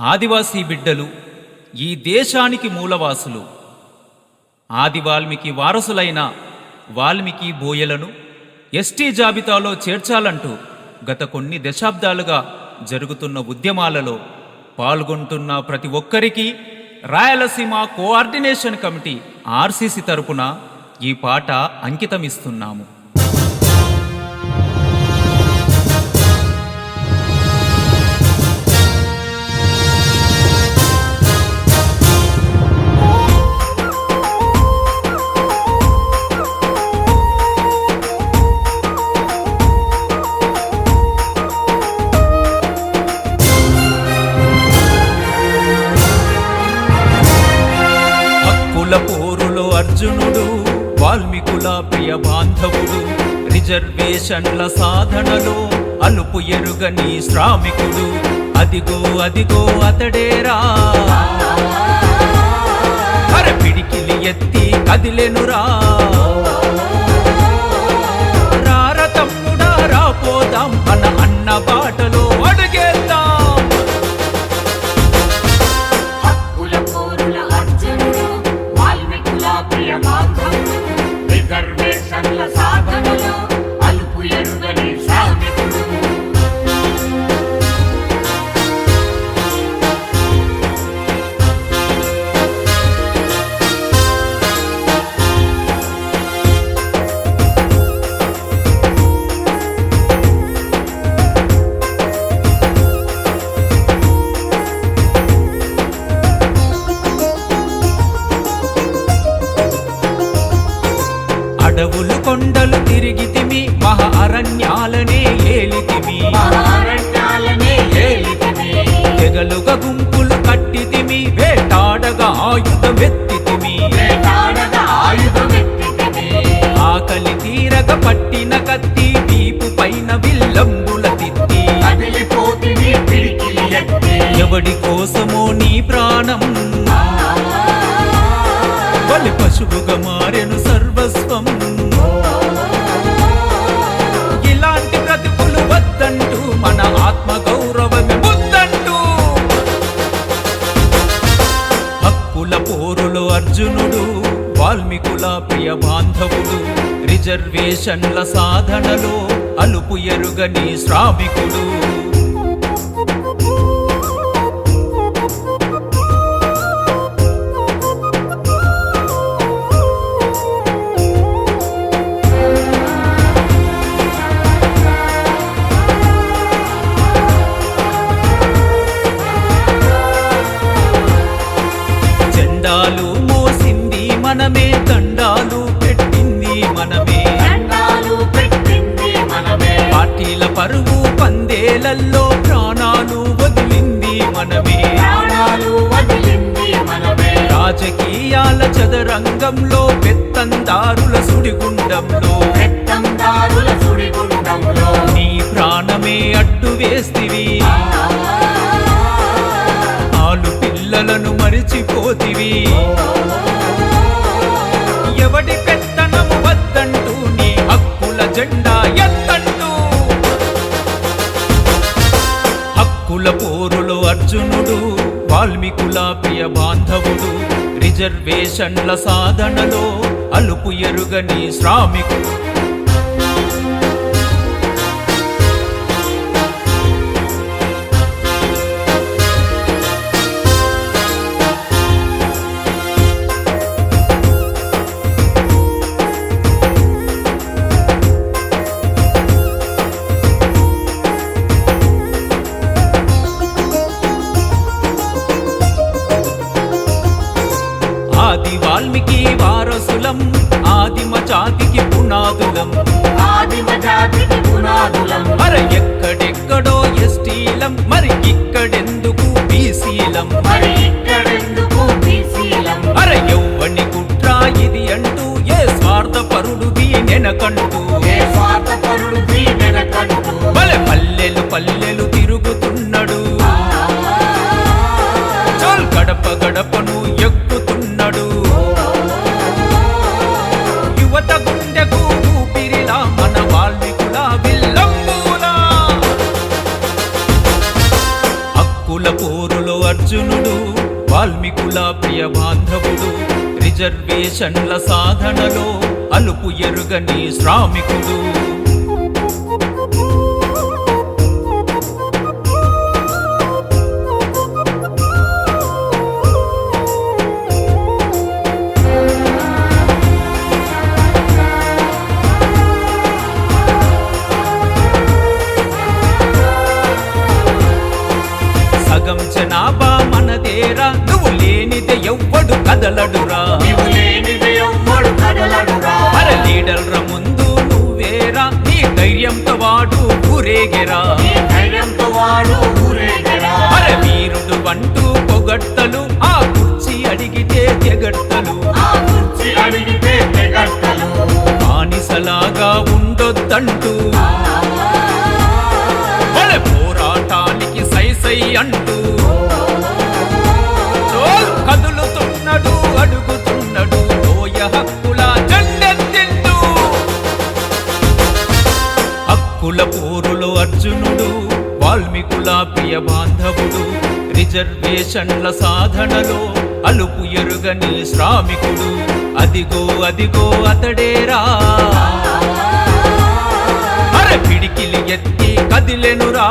ఆదివాసీ బిడ్డలు ఈ దేశానికి మూలవాసులు. ఆది వాల్మీకి వారసులైన వాల్మీకి బోయలను ఎస్టీ జాబితాలో చేర్చాలంటూ గత కొన్ని దశాబ్దాలుగా జరుగుతున్న ఉద్యమాలలో పాల్గొంటున్న ప్రతి ఒక్కరికి రాయలసీమ కోఆర్డినేషన్ కమిటీ ఆర్సీసీ తరపున ఈ పాట అంకితమిస్తున్నాము. హక్కుల అర్జునుడు వాల్మీకుల ప్రియ బాంధవుడు. రిజర్వేషన్ల సాధనలో అలుపు ఎరుగని శ్రామికుడు. అదిగో అదిగో అతడేరా. అర పిడికిలి ఎత్తి కదిలెనురా. అడవులు కొండలు తిరిగితిమి మహా అరణ్యాలనే ఏలితిమి తెగలుగా గుంపులు కట్టితిమి వేటాడగా ఆయుధమెత్తితిమి ఆకలి తీరగ పట్టిన కత్తి వీపు పైన విల్లంబుల తిత్తి. ఎవడి కోసమో నీ ప్రాణం పోరులో అర్జునుడు వాల్మీకుల ప్రియ బాంధవుడు రిజర్వేషన్ల సాధనలో అలుపు ఎరుగని శ్రామికుడు. జెండాలు మనమే దండాలు పెట్టింది మనమే. దండాలు పెట్టింది మనమే. పార్టీల పరువు పందేలల్లో ప్రాణాలు వదిలింది మనమే. ప్రాణాలు వదిలింది మనమే. రాజకీయాల చదరంగంలో పెత్తందారుల సుడిగుండంలో. నీ ప్రాణమే అడ్డు వేస్తివి జెండా ఎత్తండు హక్కుల పోరులో అర్జునుడు వాల్మీకుల ప్రియ బాంధవుడు రిజర్వేషన్ల సాధనలో అలుపు ఎరుగని శ్రామికుడు. ఆది వాల్మీకి వారసులం ఆదిమ జాతికి పునాదులం. ఆదిమ జాతికి పునాదులం. మర ఎక్కడెక్కడో ఎస్టీలం మరి ఇక్కడెందుకు బీసీలం? వాల్మీకుల పోరులో అర్జునుడు వాల్మీకుల ప్రియ బాంధవుడు. రిజర్వేషన్ల సాధనలో అలుపు ఎరుగని శ్రామికుడు. కదలడురా. అర లీడర్ల ముందు నువ్వేరా నీ ధైర్యంతో వాడు ఊరేగెరా. అర వీరుడు అంటూ పొగడ్తలు ఆ కుర్చీ అడిగితే తెగట్టలు బానిసలాగా ఉండొద్దంటూ. పోరాటానికి సై సై అంటూ మానవుడు. రిజర్వేషన్ల సాధనలో అలుపు ఎరుగని శ్రామికుడు. అదిగో అదిగో అతడేరా. అర పిడికిలి ఎత్తి కదిలెనురా.